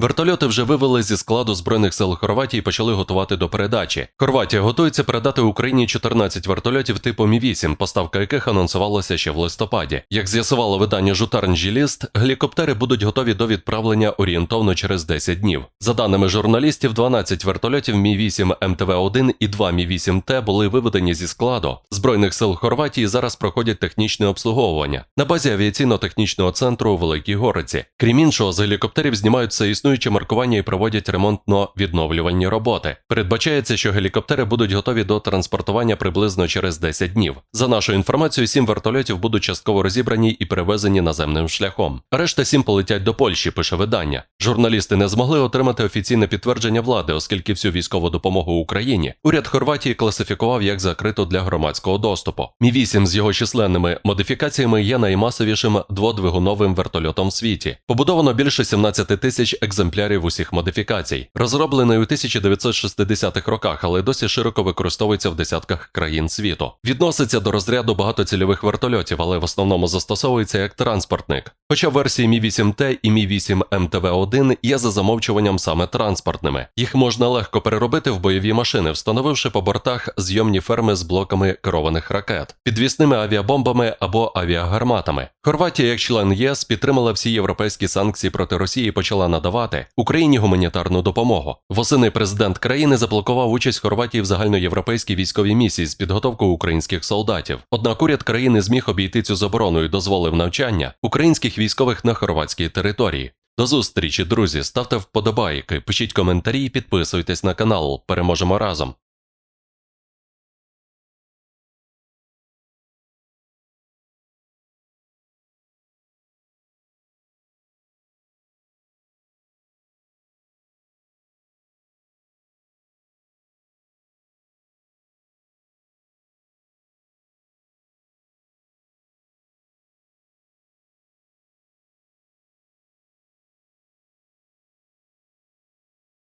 Вертольоти вже вивели зі складу збройних сил Хорватії і почали готувати до передачі. Хорватія готується передати Україні 14 вертольотів типу Мі-8, поставка яких анонсувалася ще в листопаді. Як з'ясувало видання Жутарнджі-Ліст, гелікоптери будуть готові до відправлення орієнтовно через 10 днів. За даними журналістів, 12 вертольотів Мі-8 МТВ-1 і 2 Мі-8Т були виведені зі складу. Збройних сил Хорватії зараз проходять технічне обслуговування на базі авіаційно-технічного центру у Великій Гориці. Крім іншого, з гелікоптерів знімають все існуюче маркування і проводять ремонтно-відновлювальні роботи. Передбачається, що гелікоптери будуть готові до транспортування приблизно через 10 днів. За нашою інформацією, сім вертольотів будуть частково розібрані і перевезені наземним шляхом. Решта сім полетять до Польщі, пише видання. Журналісти не змогли отримати офіційне підтвердження влади, оскільки всю військову допомогу Україні уряд Хорватії класифікував як закриту для громадського доступу. Мі 8 з його численними модифікаціями є наймасовішим дводвигуновим вертольотом в світі. Побудовано більше 17 тисяч екземплярів усіх модифікацій. Розроблений у 1960-х роках, але досі широко використовується в десятках країн світу. Відноситься до розряду багатоцільових вертольотів, але в основному застосовується як транспортник. Хоча версії Мі 8Т і Мі 8 МТВ-1 є за замовчуванням саме транспортними. Їх можна легко переробити в бойові машини, встановивши по бортах зйомні ферми з блоками керованих ракет, підвісними авіабомбами або авіагарматами. Хорватія, як член ЄС, підтримала всі європейські санкції проти Росії і почала надавати Україні гуманітарну допомогу. Восени президент країни заблокував участь Хорватії в загальноєвропейській військовій місії з підготовкою українських солдатів. Однак уряд країни зміг обійти цю заборону і дозволив навчання українських військових на хорватській території. До зустрічі, друзі. Ставте вподобайки, пишіть коментарі і підписуйтесь на канал. Переможемо разом.